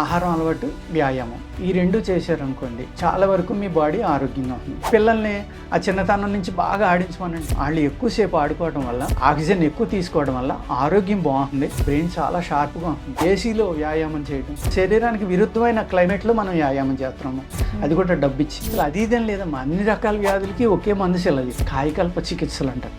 ఆహారం అలవాటు వ్యాయామం. ఈ రెండు చేశారనుకోండి చాలా వరకు మీ బాడీ ఆరోగ్యంగా ఉంటుంది. పిల్లల్ని ఆ చిన్నతనం నుంచి బాగా ఆడించమనండి వాళ్ళు ఎక్కువసేపు ఆడుకోవడం వల్ల ఆక్సిజన్ ఎక్కువ తీసుకోవడం వల్ల ఆరోగ్యం బాగుంటుంది. బ్రెయిన్ చాలా షార్ప్గా ఉంటుంది. ఏసీలో వ్యాయామం చేయడం శరీరానికి విరుద్ధమైన క్లైమేట్లో మనం వ్యాయామం చేస్తున్నాము. అది కూడా డబ్బు ఇచ్చి అసలు అది ఇదేం లేదమ్మా అన్ని రకాల వ్యాధులకి ఒకే మందు సెలది కాయకల్ప చికిత్సలు అంటారు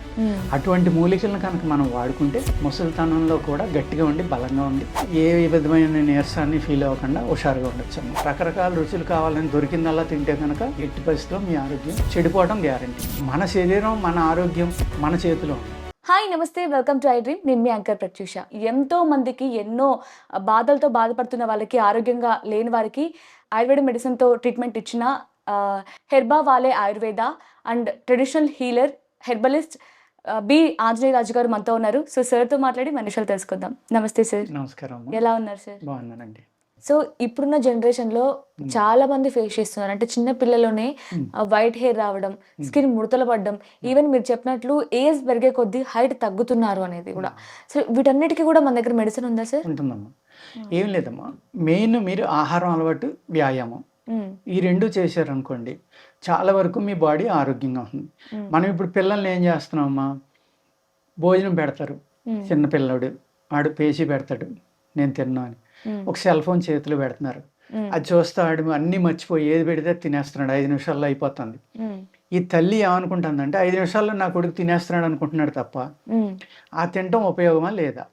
అటువంటి మూలికలను కనుక మనం వాడుకుంటే ముసలితనంలో కూడా గట్టిగా ఉండి బలంగా ఉండి ఏ విధమైన నీరసాన్ని ఫీల్ అవ్వకుండా హుషారుగా ఉండొచ్చు అన్నమాట. రకరకాల రుచులు కావాలని దొరికిందల్లా తింటే కనుక ఎట్టి పరిస్థితిలో మీ ఆరోగ్యం చెడిపోవడం గ్యారంటీ. మన శరీరం మన ఆరోగ్యం మన చేతిలో ఉంది. హాయ్ నమస్తే వెల్కమ్ టు ఐ డ్రీమ్. నేను మీ యాంకర్ ప్రత్యూష. ఎంతో మందికి ఎన్నో బాధలతో బాధపడుతున్న వాళ్ళకి ఆరోగ్యంగా లేని వారికి ఆయుర్వేద మెడిసిన్తో ట్రీట్మెంట్ ఇచ్చిన హెర్బా వాలే Ayurveda and traditional healer herbalist B Anjaneya Raju garu మనతో ఉన్నారు. సో సార్తో మాట్లాడి మన విషయాలు తెలుసుకుందాం. నమస్తే సార్. నమస్కారం. ఎలా ఉన్నారు సార్? బాగున్నానండి. సో ఇప్పుడున్న జనరేషన్లో చాలా మంది ఫేస్ చేస్తున్నారు. అంటే చిన్న పిల్లలోనే వైట్ హెయిర్ రావడం స్కిన్ ముడతలు పడడం ఈవెన్ మీరు చెప్పినట్లు ఏజ్ పెరిగే కొద్దీ హైట్ తగ్గుతున్నారు అనేది కూడా. సో వీటన్నిటికీ కూడా మన దగ్గర మెడిసిన్ ఉందా సార్? ఉంటుందమ్మా. ఏం లేదమ్మా. మెయిన్ మీరు ఆహారం అలవాటు వ్యాయామం. ఈ రెండు చేశారనుకోండి చాలా వరకు మీ బాడీ ఆరోగ్యంగా ఉంటుంది. మనం ఇప్పుడు పిల్లల్ని ఏం చేస్తున్నామమ్మా? భోజనం పెడతారు. చిన్న పిల్లడు ఆడు పేచి పెడతాడు. నేను తిన్నా అని. మ్మ్. ఒక సెల్ ఫోన్ చేతిలో పెడుతున్నారు. అది చూస్తాడు అన్నీ మర్చిపోయి ఏది పెడితే తినేస్తున్నాడు ఐదు నిమిషాల్లో అయిపోతుంది. ఈ తల్లి ఏమనుకుంటుందంటే ఐదు నిమిషాల్లో నా కొడుకు తినేస్తున్నాడు అనుకుంటున్నాడు తప్ప. ఆ తినటం ఉపయోగమా లేదా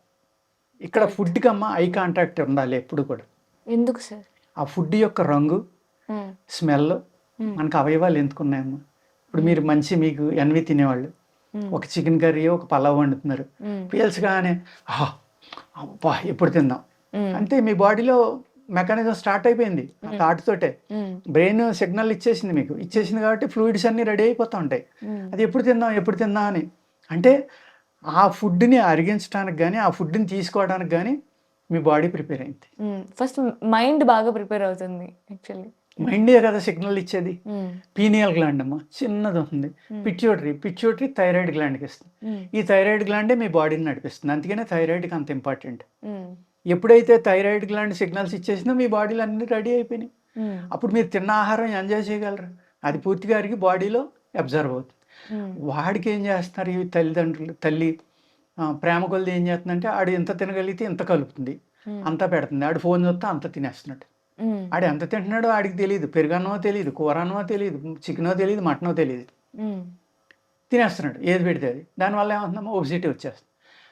ఇక్కడ ఫుడ్కి అమ్మ ఐ కాంటాక్ట్ ఉండాలి ఎప్పుడు కూడా ఎందుకు సార్ ఆ ఫుడ్ యొక్క రంగు. స్మెల్. మనకు అవయవాలు ఎందుకున్నాయమ్మా ఇప్పుడు మీరు మంచి మీకు ఎన్వి తినేవాళ్ళు. ఒక చికెన్ కర్రీ ఒక పలావ్ వండుతున్నారు. పీల్చగానే ఆహా అబ్బా ఎప్పుడు తిందాం అంటే మీ బాడీలో మెకానిజం స్టార్ట్ అయిపోయింది ఆ థాట్తోటే మ్మ్. బ్రెయిన్ సిగ్నల్ ఇచ్చేసింది మీకు. ఇచ్చేసింది కాబట్టి ఫ్లూయిడ్స్ అన్నీ రెడీ అయిపోతూ ఉంటాయి. అది ఎప్పుడు తిందాం ఎప్పుడు తిందాం అని. అంటే ఆ ఫుడ్ని అరిగించడానికి కానీ ఆ ఫుడ్ని తీసుకోవడానికి కానీ మీ బాడీ ప్రిపేర్ అయింది. ఫస్ట్ మైండ్ బాగా ప్రిపేర్ అవుతుంది యాక్చువల్లీ. మైండే కదా సిగ్నల్ ఇచ్చేది. పీనియల్ గ్లాండ్ అమ్మ చిన్నది ఉంది పిట్యూటరీ పిట్యూటరీ థైరాయిడ్ గ్లాండ్కి ఇస్తుంది. ఈ థైరాయిడ్ గ్లాండే మీ బాడీని నడిపిస్తుంది. అందుకనే థైరాయిడ్కి అంత ఇంపార్టెంట్. ఎప్పుడైతే థైరాయిడ్ గ్లాండ్ సిగ్నల్స్ ఇచ్చేసిందో మీ బాడీలో అన్ని రెడీ అయిపోయినాయి. అప్పుడు మీరు తిన్న ఆహారం ఎంజాయ్ చేయగలరు అది పూర్తిగా అరిగి బాడీలో అబ్జర్వ్ అవుతుంది. వాడికి ఏం చేస్తున్నారు? ఈ తల్లిదండ్రులు తల్లి ప్రేమ కొలిది ఏం చేస్తుందంటే ఆడు ఎంత తినగలిగితే ఇంత కలుపుతుంది. అంతా పెడుతుంది. ఆడు ఫోన్ చూస్తే అంత తినేస్తున్నాడు. ఆడు ఎంత తింటున్నాడో ఆడికి తెలియదు పెరుగన్నమో తెలియదు కూర అన్నమో తెలియదు చికెనో తెలియదు మటనో తెలియదు తినేస్తున్నాడు. ఏది పెడితే అది. దానివల్ల ఏమవుతుందమ్మా ఒబిసిటీ వచ్చేస్తుంది.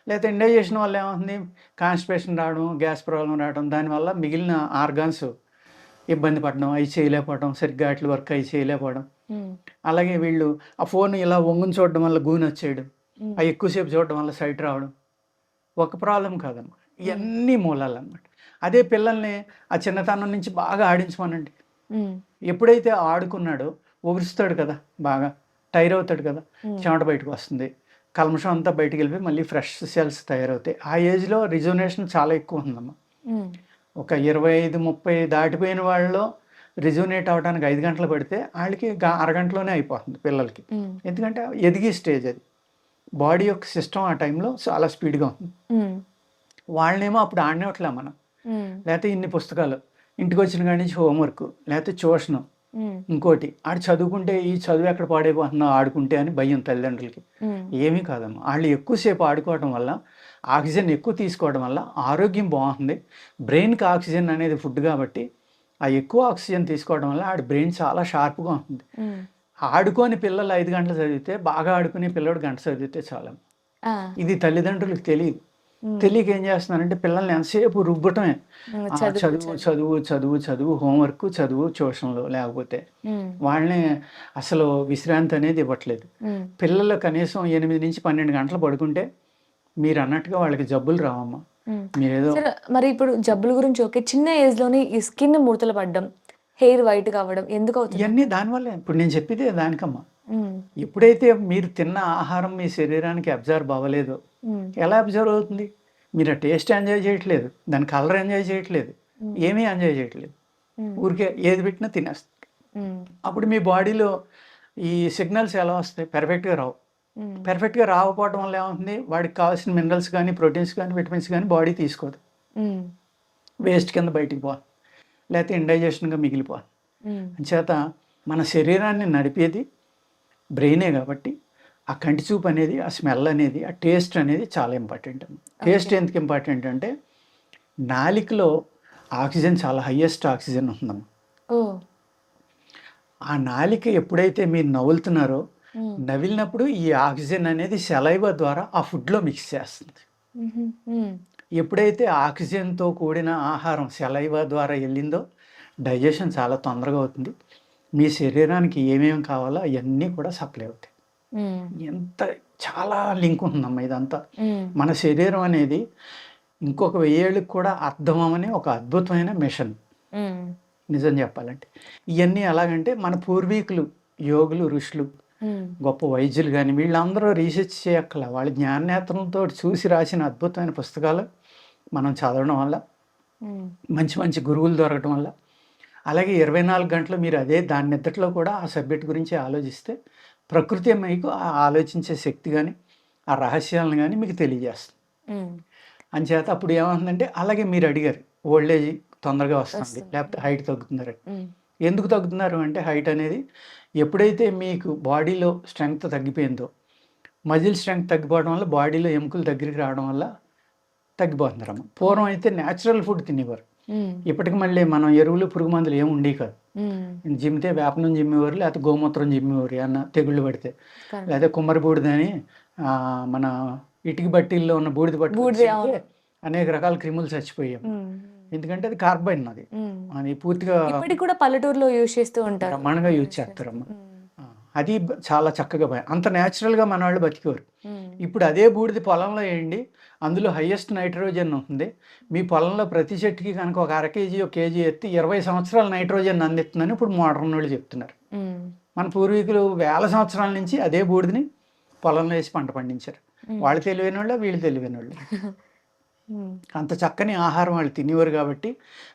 లేకపోతే ఇండైజేషన్ వల్ల ఏమవుతుంది? కాన్స్టిపేషన్ రావడం గ్యాస్ ప్రాబ్లం రావడం దానివల్ల మిగిలిన ఆర్గాన్స్ ఇబ్బంది పడడం అవి చేయలేకపోవడం సరిగ్గా అట్ల వర్క్ అవి చేయలేకపోవడం. అలాగే వీళ్ళు ఆ ఫోన్ ఇలా వంగుని చూడడం వల్ల గూని వచ్చేయడం అవి ఎక్కువసేపు చూడడం వల్ల సైట్ రావడం ఒక ప్రాబ్లం కాదన్నమాట ఇవన్నీ మూలాలు అన్నమాట అదే పిల్లల్ని ఆ చిన్నతనం నుంచి బాగా ఆడించమనండి. ఎప్పుడైతే ఆడుకున్నాడో ఒగురుస్తాడు కదా బాగా టైర్ అవుతాడు కదా చెమట బయటకు వస్తుంది. కల్మషం అంతా బయటికి వెళ్ళిపోయి మళ్ళీ ఫ్రెష్ సెల్స్ తయారవుతాయి. ఆ ఏజ్లో రిజర్వేషన్ చాలా ఎక్కువ ఉందమ్మా. ఒక ఇరవై ఐదు ముప్పై దాటిపోయిన వాళ్ళలో రిజునేట్ అవడానికి ఐదు గంటలు పడితే వాళ్ళకి అరగంటలోనే అయిపోతుంది పిల్లలకి. ఎందుకంటే ఎదిగే స్టేజ్ అది. బాడీ యొక్క సిస్టమ్ ఆ టైంలో చాలా స్పీడ్గా ఉంది వాళ్ళనేమో అప్పుడు ఆడినట్లే మనం. లేకపోతే ఇన్ని పుస్తకాలు ఇంటికి వచ్చిన కాడి నుంచి హోంవర్క్ లేకపోతే ట్యూషను ఇంకోటి ఆడు చదువుకుంటే ఈ చదువు ఎక్కడ పాడైపోతున్నావు ఆడుకుంటే అని భయం తల్లిదండ్రులకి. ఏమీ కాదమ్మా. వాళ్ళు ఎక్కువసేపు ఆడుకోవడం వల్ల ఆక్సిజన్ ఎక్కువ తీసుకోవడం వల్ల ఆరోగ్యం బాగుంటుంది. బ్రెయిన్కి ఆక్సిజన్ అనేది ఫుడ్ కాబట్టి ఆ ఎక్కువ ఆక్సిజన్ తీసుకోవడం వల్ల ఆడి బ్రెయిన్ చాలా షార్ప్గా ఉంటుంది. ఆడుకొని పిల్లలు ఐదు గంటలు చదివితే బాగా ఆడుకునే పిల్లడు గంట చదివితే చాలా ఇది తల్లిదండ్రులకు తెలియదు. తెలియక ఏం చేస్తున్నారంటే పిల్లల్ని ఎంతసేపు రుబ్బటమే. చదువు చదువు. చదువు చదువు హోంవర్క్ చదువు ట్యూషన్లు లేకపోతే వాళ్ళని అసలు విశ్రాంతి అనేది ఇవ్వట్లేదు. పిల్లలు కనీసం ఎనిమిది నుంచి పన్నెండు గంటలు పడుకుంటే మీరు అన్నట్టుగా వాళ్ళకి జబ్బులు రావమ్మా. మీరేదో మరి ఇప్పుడు జబ్బుల గురించి ఓకే చిన్న ఏజ్లోనే ఈ స్కిన్ ముడతలు పడడం హెయిర్ వైట్ కావడం ఎందుకు అవుతుంది? ఇవన్నీ దానివల్లే. ఇప్పుడు నేను చెప్పేదే దానికమ్మా. మ్మ్. ఎప్పుడైతే మీరు తిన్న ఆహారం మీ శరీరానికి అబ్జర్వ్ అవ్వలేదో. ఎలా అబ్జర్వ్ అవుతుంది? మీరు ఆ టేస్ట్ ఎంజాయ్ చేయట్లేదు దాని కలర్ ఎంజాయ్ చేయట్లేదు ఏమీ ఎంజాయ్ చేయట్లేదు. ఊరికే ఏది పెట్టినా తినేస్తారు మ్మ్. అప్పుడు మీ బాడీలో ఈ సిగ్నల్స్ ఎలా వస్తాయి? పెర్ఫెక్ట్గా రావు. పెర్ఫెక్ట్గా రాకపోవడం వల్ల ఏమవుతుంది? వాడికి కావాల్సిన మినరల్స్ కానీ ప్రోటీన్స్ కానీ విటమిన్స్ కానీ బాడీ తీసుకోదు. వేస్ట్ కింద బయటికి పోవాలి. లేకపోతే ఇండైజెషన్గా మిగిలిపోతుంది ఉమ్, అంచేత మన శరీరాన్ని నడిపేది బ్రెయినే కాబట్టి ఆ కంటి చూపు అనేది ఆ స్మెల్ అనేది ఆ టేస్ట్ అనేది చాలా ఇంపార్టెంట్. టేస్ట్ ఎందుకు ఇంపార్టెంట్ అంటే నాలికలో ఆక్సిజన్ చాలా హయ్యెస్ట్ ఆక్సిజన్ ఉందమ్మా. ఆ నాలిక ఎప్పుడైతే మీరు నవ్వులుతున్నారో నవిలినప్పుడు ఈ ఆక్సిజన్ అనేది సెలైవ ద్వారా ఆ ఫుడ్లో మిక్స్ చేస్తుంది. ఎప్పుడైతే ఆక్సిజన్తో కూడిన ఆహారం సెలైవ ద్వారా వెళ్ళిందో డైజెషన్ చాలా తొందరగా అవుతుంది. మీ శరీరానికి ఏమేమి కావాలో అవన్నీ కూడా సప్లై అవుతాయి. ఎంత చాలా లింక్ ఉందమ్మా ఇదంతా. మన శరీరం అనేది ఇంకొక వెయ్యేళ్ళకి కూడా అర్థమని ఒక అద్భుతమైన మిషన్. నిజం చెప్పాలంటే. ఇవన్నీ ఎలాగంటే మన పూర్వీకులు యోగులు ఋషులు గొప్ప వైద్యులు కానీ వీళ్ళందరూ రీసెర్చ్ చేయక్కల. వాళ్ళ జ్ఞానేత్రంతో చూసి రాసిన అద్భుతమైన పుస్తకాలు మనం చదవడం వల్ల మంచి మంచి గురువులు దొరకడం వల్ల అలాగే ఇరవై నాలుగు గంటలు మీరు అదే దాని నిద్దట్లో కూడా ఆ సబ్జెక్ట్ గురించి ఆలోచిస్తే ప్రకృతి మీకు ఆ ఆలోచించే శక్తి కానీ ఆ రహస్యాలను కానీ మీకు తెలియజేస్తుంది. అంచేత అప్పుడు ఏమవుతుందంటే అలాగే మీరు అడిగారు ఓల్డ్ ఏజ్ తొందరగా వస్తుంది. లేకపోతే హైట్ తగ్గుతున్నారు ఎందుకు తగ్గుతున్నారు అంటే హైట్ అనేది ఎప్పుడైతే మీకు బాడీలో స్ట్రెంగ్త్ తగ్గిపోయిందో మజిల్ స్ట్రెంగ్త్ తగ్గిపోవడం వల్ల బాడీలో ఎముకలు దగ్గరికి రావడం వల్ల తగ్గిపోతున్నారమ్మ. పూర్వం అయితే న్యాచురల్ ఫుడ్ తినేవారు. ఇప్పటికి మళ్ళీ మనం ఎరువులు పురుగు మందులు ఏమి ఉండేవి కాదు. జిమ్మితే వేపనం జిమ్మేవారు లేకపోతే గోమూత్రం జిమ్మేవారు అన్న తెగుళ్ళు పడితే. లేకపోతే కుమ్మరి బూడిదని మన ఇటుక బట్టీల్లో ఉన్న బూడిద పట్టు. అనేక రకాల క్రిములు చచ్చిపోయాం ఎందుకంటే అది కార్బైన్ అది. అది పూర్తిగా కూడా పల్లెటూరులో యూజ్ చేస్తూ ఉంటారు. బ్రహ్మాండంగా యూజ్ చేస్తారమ్మ. అది చాలా చక్కగా బ- అంత న్యాచురల్గా మన వాళ్ళు బతికేవారు ఇప్పుడు అదే బూడిద పొలంలో వేయండి అందులో హయ్యెస్ట్ నైట్రోజన్ ఉంటుంది. మీ పొలంలో ప్రతి చెట్టుకి కనుక ఒక అర కేజీ ఒక కేజీ ఎత్తి ఇరవై సంవత్సరాల నైట్రోజన్ అందిస్తుందని ఇప్పుడు మోడర్న్ వాళ్ళు చెప్తున్నారు. మన పూర్వీకులు వేల సంవత్సరాల నుంచి అదే బూడిదని పొలంలో వేసి పంట పండించారు. వాళ్ళు తెలివైన వాళ్ళు వీళ్ళు తెలివైన వాళ్ళు అంత చక్కని ఆహారం వాళ్ళు తినేవారు కాబట్టి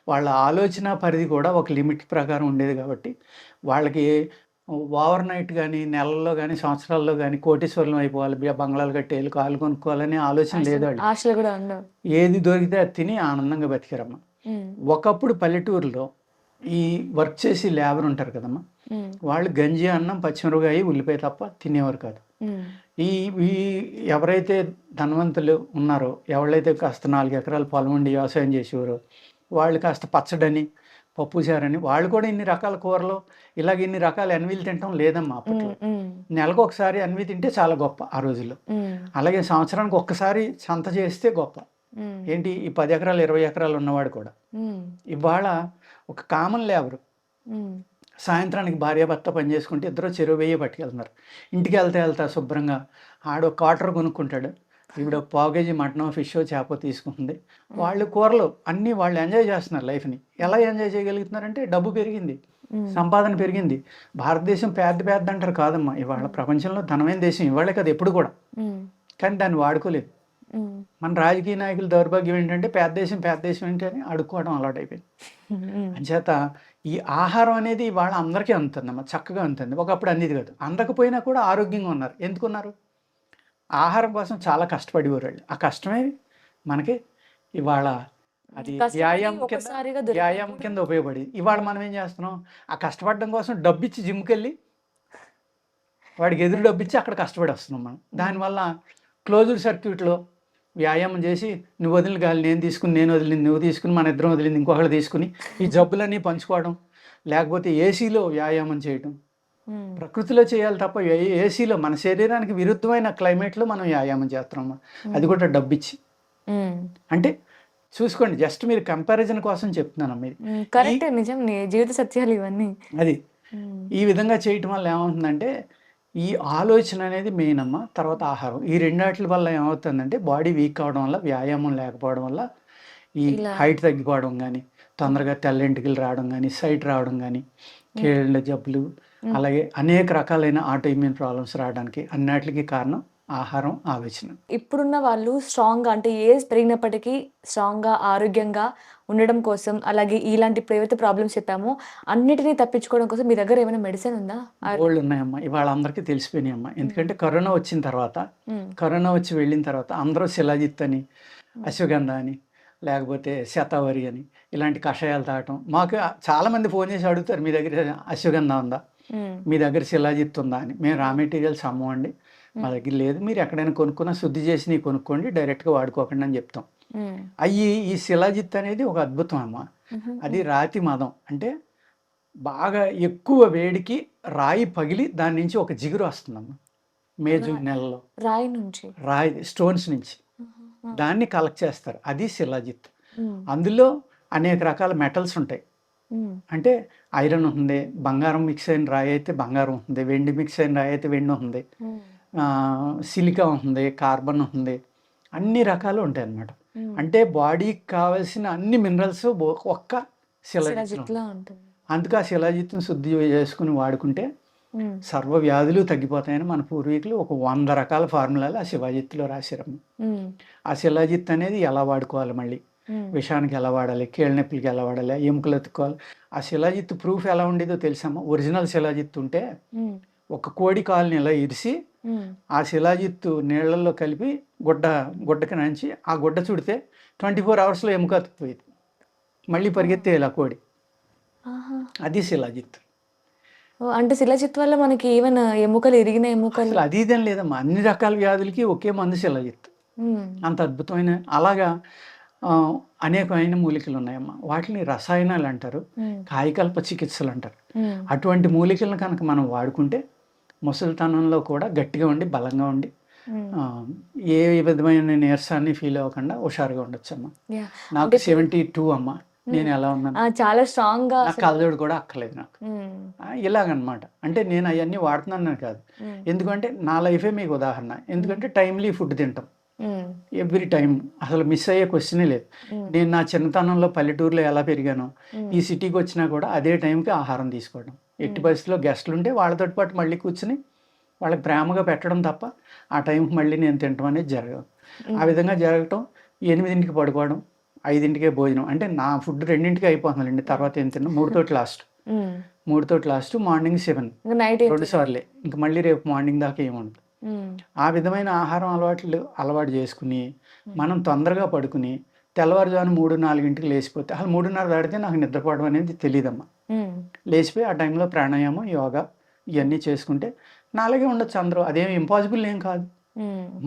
వాళ్ళ ఆలోచన పరిధి కూడా ఒక లిమిట్ ప్రకారం ఉండేది కాబట్టి వాళ్ళకి ఓవర్ నైట్ కానీ నెలల్లో కానీ సంవత్సరాల్లో కానీ కోటీశ్వరులం అయిపోవాలి. బంగ్లాలు కట్టేయాలి కాలు కొనుక్కోవాలనే ఆలోచన లేదు వాళ్ళు ఆశలు కూడా ఏది దొరికితే అది తిని ఆనందంగా బతికారమ్మ. ఒకప్పుడు పల్లెటూరులో ఈ వర్క్ చేసి లేబర్ ఉంటారు కదమ్మా. వాళ్ళు గంజి అన్నం పచ్చిమిరపకాయ ఉల్లిపాయ తప్ప తినేవారు కాదు. ఈ ఈ ఎవరైతే ధనవంతులు ఉన్నారో ఎవరైతే కాస్త నాలుగు ఎకరాల పొలం ఉండి వ్యవసాయం చేసేవారో వాళ్ళు కాస్త పచ్చడని పప్పుచారని వాళ్ళు కూడా ఇన్ని రకాల కూరలు ఇలాగ ఇన్ని రకాల అన్వీలు తినటం లేదమ్మా అప్పట్లో. నెలకు ఒకసారి అన్వి తింటే చాలా గొప్ప ఆ రోజుల్లో. అలాగే సంవత్సరానికి ఒక్కసారి సంత చేస్తే గొప్ప. ఏంటి? ఈ పది ఎకరాలు ఇరవై ఎకరాలు ఉన్నవాడు కూడా. ఇవాళ ఒక కామన్ లేబరు. సాయంత్రానికి భార్యాభర్త పని చేసుకుంటే ఇద్దరు చెరువు వెయ్యి పట్టుకెళ్తున్నారు. ఇంటికి వెళ్తే వెళ్తా శుభ్రంగా. ఆడు క్వార్టర్ కొనుక్కుంటాడు. ఇప్పుడు పావు కేజీ మటన్ ఫిష్ చేప తీసుకుంటుంది. వాళ్ళు కూరలు అన్నీ వాళ్ళు ఎంజాయ్ చేస్తున్నారు లైఫ్ని. ఎలా ఎంజాయ్ చేయగలుగుతున్నారంటే డబ్బు పెరిగింది సంపాదన పెరిగింది. భారతదేశం పెద్ద పెద్ద అంటారు కాదమ్మా. ఇవాళ ప్రపంచంలో ధనమైన దేశం ఇవాళే కదా ఎప్పుడు కూడా. కానీ దాన్ని వాడుకోలేదు. మన రాజకీయ నాయకుల దౌర్భాగ్యం ఏంటంటే పేద దేశం పేద దేశం ఏంటి అని అడుక్కోవడం అలవాటు అయిపోయింది అంచేత ఈ ఆహారం అనేది ఇవాళ అందరికీ అందుతుందమ్మా చక్కగా అందుతుంది. ఒకప్పుడు అనేది కాదు. అందకపోయినా కూడా ఆరోగ్యంగా ఉన్నారు. ఎందుకున్నారు? ఆహారం కోసం చాలా కష్టపడేవారు వాళ్ళు. ఆ కష్టమే మనకి ఇవాళ అది వ్యాయామం కింద వ్యాయామం కింద ఉపయోగపడేది. ఇవాళ మనం ఏం చేస్తున్నాం? ఆ కష్టపడడం కోసం డబ్బు ఇచ్చి జిమ్కి వెళ్ళి వాడికి ఎదురు డబ్బు ఇచ్చి అక్కడ కష్టపడి వస్తున్నాం మనం. దానివల్ల క్లోజ్డ్ సర్క్యూట్లో వ్యాయామం చేసి నువ్వు వదిలిన గాలి నేను తీసుకుని నేను వదిలింది నువ్వు తీసుకుని మన ఇద్దరం వదిలింది ఇంకొకళ్ళు తీసుకుని ఈ జబ్బులన్నీ పంచుకోవడం లేకపోతే ఏసీలో వ్యాయామం చేయడం ప్రకృతిలో చేయాలి తప్ప ఏసీలో మన శరీరానికి విరుద్ధమైన క్లైమేట్లో మనం వ్యాయామం చేస్తున్నాం. అది కూడా డబ్బు ఇచ్చి ఉమ్, అంటే చూసుకోండి జస్ట్ మీరు కంపారిజన్ కోసం చెప్తున్నాను మీరు కరెక్టే నిజం జీవిత సత్యాలు ఇవన్నీ. అది. ఈ విధంగా చేయటం వల్ల ఏమవుతుందంటే ఈ ఆలోచన అనేది మెయిన్ అమ్మ తర్వాత ఆహారం. ఈ రెండాటి వల్ల ఏమవుతుందంటే బాడీ వీక్ అవడం వల్ల వ్యాయామం లేకపోవడం వల్ల ఈ. హైట్ తగ్గిపోవడం కానీ తొందరగా తెల్లింటికి రావడం కానీ సైట్ రావడం కానీ కీళ్ళ జబ్బులు అలాగే అనేక రకాలైన ఆటో ఇమ్యూన్ ప్రాబ్లమ్స్ రావడానికి అన్నిటికీ కారణం ఆహారం ఆలోచన. ఇప్పుడున్న వాళ్ళు స్ట్రాంగ్గా అంటే ఏజ్ పెరిగినప్పటికీ స్ట్రాంగ్గా ఆరోగ్యంగా ఉండడం కోసం అలాగే ఇలాంటి ఏవైతే ప్రాబ్లమ్స్ చెప్పామో. అన్నిటినీ తప్పించుకోవడం కోసం మీ దగ్గర ఏమైనా మెడిసిన్ ఉందా? గోల్డ్ ఉన్నాయమ్మా. ఇవాళ అందరికీ తెలిసిపోయినాయి అమ్మా ఎందుకంటే కరోనా వచ్చిన తర్వాత కరోనా వచ్చి వెళ్ళిన తర్వాత అందరూ శిలాజిత్ అని అశ్వగంధ అని లేకపోతే శతావరి అని ఇలాంటి కషాయాలు తాగటం. మాకు చాలామంది ఫోన్ చేసి అడుగుతారు మీ దగ్గర అశ్వగంధ ఉందా? మీ దగ్గర శిలాజిత్ ఉందా అని. మేము రా మెటీరియల్స్ అమ్మవండి. మా దగ్గర లేదు. మీరు ఎక్కడైనా కొనుక్కున్నా శుద్ధి చేసి నీ కొనుక్కోండి. డైరెక్ట్గా వాడుకోకండి అని చెప్తాం. అయ్యి ఈ శిలాజిత్ అనేది ఒక అద్భుతం అమ్మ. అది రాతి మదం. అంటే బాగా ఎక్కువ వేడికి రాయి పగిలి దాని నుంచి ఒక జిగురు వస్తుందమ్మా. మే జూన్ నెలలో. రాయి నుంచి. రాయి స్టోన్స్ నుంచి. దాన్ని కలెక్ట్ చేస్తారు. అది శిలాజిత్ అందులో అనేక రకాల మెటల్స్ ఉంటాయి. అంటే ఐరన్ ఉంది బంగారం మిక్స్ అయిన రాయి అయితే బంగారం ఉంది వెండి మిక్స్ అయిన రాయి అయితే వెండి ఉంది సిలికా ఉంది కార్బన్ ఉంది అన్ని రకాలు ఉంటాయి అన్నమాట. అంటే బాడీకి కావాల్సిన అన్ని మినరల్స్ ఒక్క శిలాజిత్ శిలాజిత్లా అందుకే ఆ శిలాజిత్తుని శుద్ధి చేసుకుని వాడుకుంటే సర్వ వ్యాధులు తగ్గిపోతాయని మన పూర్వీకులు ఒక వంద రకాల ఫార్ములాలు ఆ శివాజిత్తులో రాశారమ్మ. ఆ శిలాజిత్ అనేది ఎలా వాడుకోవాలి మళ్ళీ? విషానికి ఎలా వాడాలి కీళ్ళ నొప్పులకి ఎలా వాడాలి ఎముకలు ఎత్తుకోవాలి. ఆ శిలాజిత్ ప్రూఫ్ ఎలా ఉండేదో తెలుసమ్మా ఒరిజినల్ శిలాజిత్ ఉంటే ఒక కోడి కాలుని ఇలా ఇరిసి ఆ శిలాజిత్తు నీళ్ళల్లో కలిపి గుడ్డ గుడ్డకి నంచి ఆ గుడ్డ చుడితే ట్వంటీ ఫోర్ అవర్స్లో ఎముక అతుకుపోయేది మళ్ళీ పరిగెత్తేయాలి ఆ కోడి. అది శిలాజిత్ అంటే శిలాజిత్ వల్ల మనకి ఈవెన్ ఎముకలు ఇరిగిన ఎముకలు? అది ఇదేం లేదమ్మా. అన్ని రకాల వ్యాధులకి ఒకే మందు శిలాజిత్ అంత అద్భుతమైన అలాగా అనేకమైన మూలికలు ఉన్నాయమ్మా వాటిని రసాయనాలు అంటారు కాయకల్ప చికిత్సలు అంటారు. అటువంటి మూలికలను కనుక మనం వాడుకుంటే ముసలితనంలో కూడా గట్టిగా ఉండి బలంగా ఉండి ఏ విధమైన నీరసాన్ని ఫీల్ అవ్వకుండా హుషారుగా ఉండొచ్చు అమ్మ. నాకు సెవెంటీ టూ అమ్మ. నేను ఎలా ఉన్నాను? చాలా స్ట్రాంగ్గా నాకు కళ్ళజోడు కూడా అక్కర్లేదు నాకు. ఇలాగనమాట. అంటే నేను అవన్నీ వాడుతున్నాను కాదు. ఎందుకంటే నా లైఫే మీకు ఉదాహరణ. ఎందుకంటే టైమ్లీ ఫుడ్ తింటాం. ఎవ్రీ టైం అసలు మిస్ అయ్యే క్వశ్చనే లేదు. ఉమ్, నేను నా చిన్నతనంలో పల్లెటూరులో ఎలా పెరిగానో ఉమ్, ఈ సిటీకి వచ్చినా కూడా అదే టైంకి ఆహారం తీసుకోవడం. ఎట్టి పరిస్థితిలో గెస్ట్లు ఉంటే వాళ్ళతో పాటు మళ్ళీ కూర్చుని వాళ్ళకి ప్రేమగా పెట్టడం తప్ప ఆ టైంకి మళ్ళీ నేను తినడం అనేది జరగదు. ఆ విధంగా జరగటం ఎనిమిదింటికి పడుకోవడం ఐదింటికే భోజనం అంటే నా ఫుడ్ రెండింటికి అయిపోతుందండి. తర్వాత ఏం తిన్నా? మూడుతోటి లాస్ట్. మూడుతోటి లాస్ట్ మార్నింగ్ సెవెన్ రెండు సార్లే. ఇంక మళ్ళీ రేపు మార్నింగ్ దాకా ఏముండదు ఆ విధమైన ఆహారం అలవాట్లు అలవాటు చేసుకుని మనం తొందరగా పడుకుని తెల్లవారుజాము మూడు నాలుగింటికి లేచిపోతే అసలు మూడున్నర దాటితే నాకు నిద్రపోవడం అనేది తెలియదమ్మా లేచిపోయి ఆ టైంలో ప్రాణాయామం యోగా ఇవన్నీ చేసుకుంటే నాలాగే ఉండొచ్చు అందరూ. అదేం ఇంపాసిబుల్ ఏం కాదు.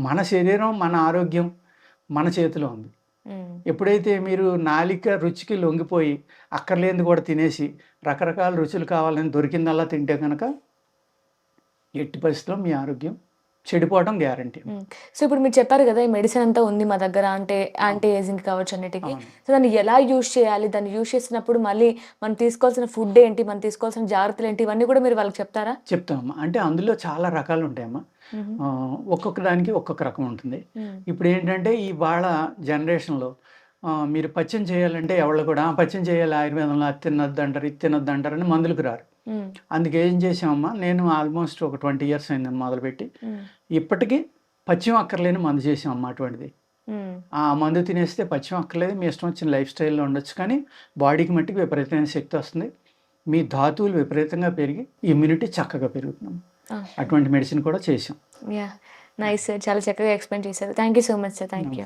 మన శరీరం మన ఆరోగ్యం మన చేతిలో ఉంది. ఎప్పుడైతే మీరు నాలిక రుచికి లొంగిపోయి అక్కర్లేనిది కూడా తినేసి రకరకాల రుచులు కావాలని దొరికిందల్లా తింటే కనుక ఎట్టి పరిస్థితిలో మీ ఆరోగ్యం చెడిపోవడం గ్యారంటీ. సో ఇప్పుడు మీరు చెప్పారు కదా ఈ మెడిసిన్ అంతా ఉంది మా దగ్గర అంటే యాంటీ ఏజింగ్ కావచ్చు అన్నిటికీ. సో దాన్ని ఎలా యూజ్ చేయాలి? దాన్ని యూజ్ చేసినప్పుడు మళ్ళీ మనం తీసుకోవాల్సిన ఫుడ్ ఏంటి? మనం తీసుకోవాల్సిన జాగ్రత్తలు ఏంటి? ఇవన్నీ కూడా మీరు వాళ్ళకి చెప్తారా? చెప్తామమ్మా అంటే అందులో చాలా రకాలు ఉంటాయమ్మా. ఒక్కొక్క దానికి ఒక్కొక్క రకం ఉంటుంది. ఇప్పుడు ఏంటంటే ఈ వాళ్ళ జనరేషన్లో మీరు పచ్చం చేయాలంటే ఎవరు కూడా "ఆ, పచ్చం చేయాలి ఆయుర్వేదంలో అది తినొద్దు అంటారు ఇది తినొద్దు అంటారని మందులకు రారు. అందుకే ఏం చేసామమ్మా నేను ఆల్మోస్ట్ ఒక ట్వంటీ ఇయర్స్ అయింది మొదలుపెట్టి. ఇప్పటికీ పచ్చిమ అక్కర్లేని మందు చేసామమ్మా అటువంటిది. ఆ మందు తినేస్తే పచ్చిమ అక్కర్లేదు మీ ఇష్టం వచ్చిన లైఫ్ స్టైల్లో ఉండొచ్చు కానీ బాడీకి మట్టికి విపరీతమైన శక్తి వస్తుంది. మీ ధాతువులు విపరీతంగా పెరిగి ఇమ్యూనిటీ చక్కగా పెరుగుతున్నాం అటువంటి మెడిసిన్ కూడా చేసాం. నైస్ సార్ చాలా చక్కగా ఎక్స్ప్లెయిన్ చేశారు. Thank you so much sir thank you